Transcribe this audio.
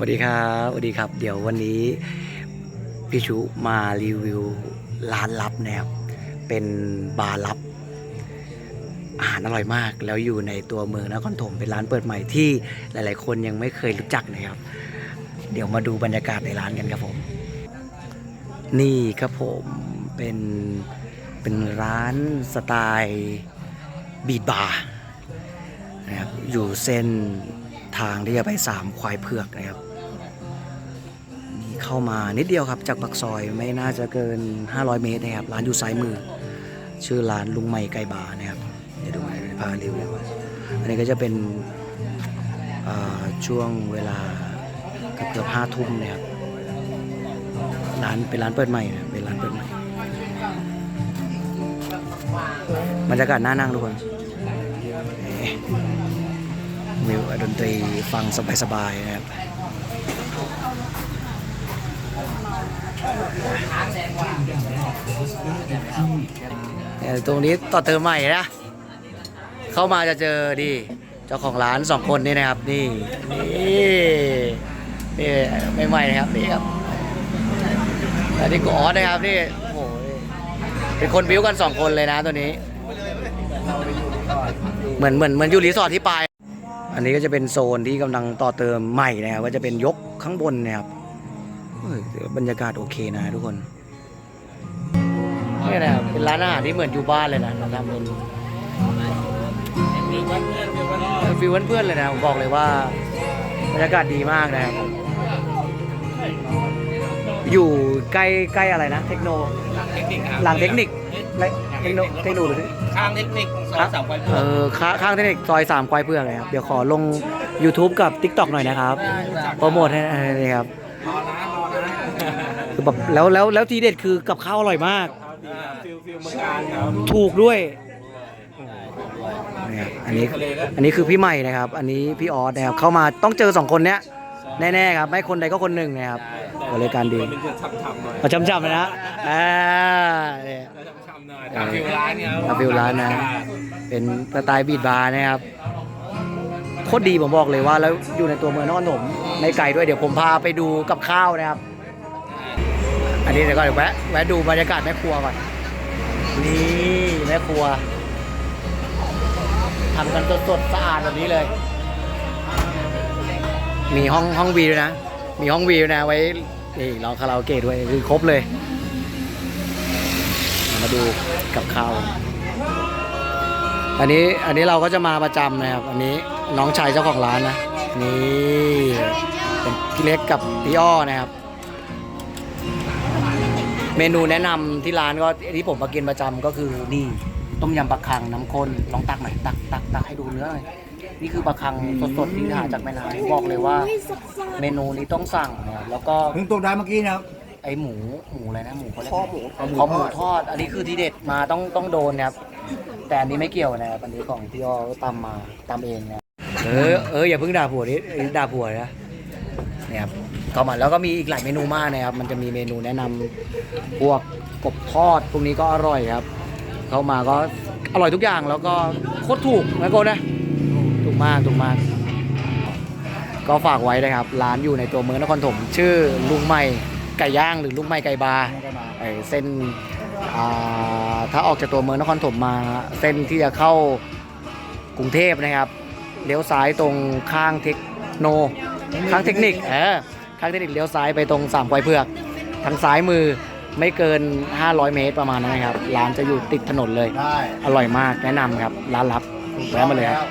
วัสดีครับสวัสดีครับ เดี๋ยววันนี้พี่ชุมารีวิวร้านลับนะครับเป็นบาร์ลับ อาหารอร่อยมาก แล้วอยู่ในตัวเมืองนครถมเป็นร้านเปิดใหม่ที่หลาย ๆ คนยังไม่เคยรู้จักนะครับ เดี๋ยวมาดูบรรยากาศในร้านกันครับผม นี่ครับผมเป็นเป็นร้านสไตล์บีดบาร์นะครับอยู่เส้นทางที่จะไปสามควายเผือกนะครับ เข้ามานิดเดียวครับจากปักซอยไม่น่าจะเกิน 500 เมตรนะครับร้านอยู่ซ้ายมือ ชื่อร้านลุงใหม่ไก่บานะครับเดี๋ยวดูหน่พารีวิวอันนี้ก็จะเป็นช่วงเวลาเกือบห้าทุ่มนะครับร้านเป็นร้านเปิดใหม่นะเป็นร้านเปิดใหม่บรรยากาศน่านั่งทุกคนวิวดนตรีฟังสบายๆนะครับ เนี่ยตรงนี้ต่อเติมใหม่นะ เข้ามาจะเจอดีเจ้าของร้านสองคนนี่นะครับนี่นี่นี่ใหม่ๆนะครับนี่ครับอันนี้กูออสนะครับนี่โอ้โหเป็นคนบิวกันสองคนเลยนะตัวนี้ เหมือนเหมือนเหมือนอยู่รีสอร์ทที่ปลายอันนี้ก็จะเป็นโซนที่กำลังต่อเติมใหม่นะครับก็จะเป็นยกข้างบนนะครับบรรยากาศโอเคนะทุกคน นี่นะครับเป็นร้านอาหารที่เหมือนอยู่บ้านเลยนะเราทำเป็นฟิลเพื่อนๆเลยนะผมบอกเลยว่าบรรยากาศดีมากนะครับอยู่ใกล้ใกล้อะไรนะ เทคโน เทคนิคครับหลังเทคนิคและเทคโนเทคโนหรือข้างเทคนิคซอยสามควายเออข้างข้างเทคนิคซอยสามควายเพื่อกเลยครับเดี๋ยวขอลง YouTube กับ TikTok หน่อยนะครับโปรโมทให้ให้นี่ครับรอนะรอนะ คือแบบแล้วแล้วแล้วทีเด็ดคือกับข้าวอร่อยมาก ฟิลฟิลเมืองการครับถูกด้วยนี่ครับอันนี้อันนี้คือพี่ใหม่นะครับ อันนี้พี่ออสนะครับเข้ามาต้องเจอสองคนเนี้ยแน่ๆครับไม่คนใดก็คนหนึ่งนะครับบริการดีคนหนึงจะช้ำๆหน่อยเอาจำๆเลยนะอ่าเนี่ยช้ำๆหน่อยตามฟิลร้านเนี่ยตามฟิลร้านนะ เป็นสไตล์บีดบาร์นะครับโคตรดีผมบอกเลยว่าแล้วอยู่ในตัวเมืองนครปฐมไม่ไกลด้วยเดี๋ยวผมพาไปดูกับข้าวนะครับ อันนี้เดี๋ยวก่อนเดี๋ยวแวะแวะดูบรรยากาศแม่ครัวก่อน นี่แม่ครัวทำกันสดๆสะอาดแบบนี้เลย มีห้องห้องวีด้วยนะ มีห้องวีด้วยนะไว้นี่ร้องคาราโอเกะด้วยคือครบเลย มาดูกับข้าวอันนี้อันนี้เราก็จะมาประจำนะครับ อันนี้น้องชายเจ้าของร้านนะ นี่เป็นพี่เล็กกับพี่อ้อนะครับ เมนูแนะนำที่ร้านก็ที่ผมมากินประจำก็คือนี่ต้มยำปลาคังน้ำข้นลองตักหน่อยตักตักตักให้ดูเนื้อหน่อยนี่คือปลาคังสดๆที่หาจากแม่น้ำบอกเลยว่า เมนูนี้ต้องสั่งนะครับแล้วก็ เพิ่งตกได้เมื่อกี้นะครับ ไอหมูหมูอะไรนะหมูเขาเรียกคอหมูคอหมูทอด อันนี้คือที่เด็ดมาต้องต้องโดนนะครับแต่อันนี้ไม่เกี่ยวนะครับอันนี้ของพี่อ้อตำมาตำเองนะเออเอออย่าเพิ่งด่าผัวนี่ด่าผัวนะเนี่ยครับ ก็มาแล้วก็มีอีกหลายเมนูมากนะครับ มันจะมีเมนูแนะนำพวกกบทอดพวกนี้ก็อร่อยครับ เข้ามาก็อร่อยทุกอย่างแล้วก็โคตรถูกนะโกนะถูกมากถูกมาก ก็ฝากไว้นะครับ ร้านอยู่ในตัวเมืองนครถม ชื่อลุงใหม่ไก่ย่างหรือลุงใหม่ไก่บาร์ไอเส้นถ้าออกจากตัวเมืองนครถมมา เส้นที่จะเข้ากรุงเทพนะครับเลี้ยวซ้ายตรงข้างเทคโน ข้างเทคนิคเออ ข้างเทคนิคเลี้ยวซ้ายไปตรงสามควายเผือก ทางซ้ายมือไม่เกิน 500 เมตรประมาณนั้นนะครับ ร้านจะอยู่ติดถนนเลย ได้อร่อยมากแนะนำครับ ร้านลับแวะมาเลยครับแล้ว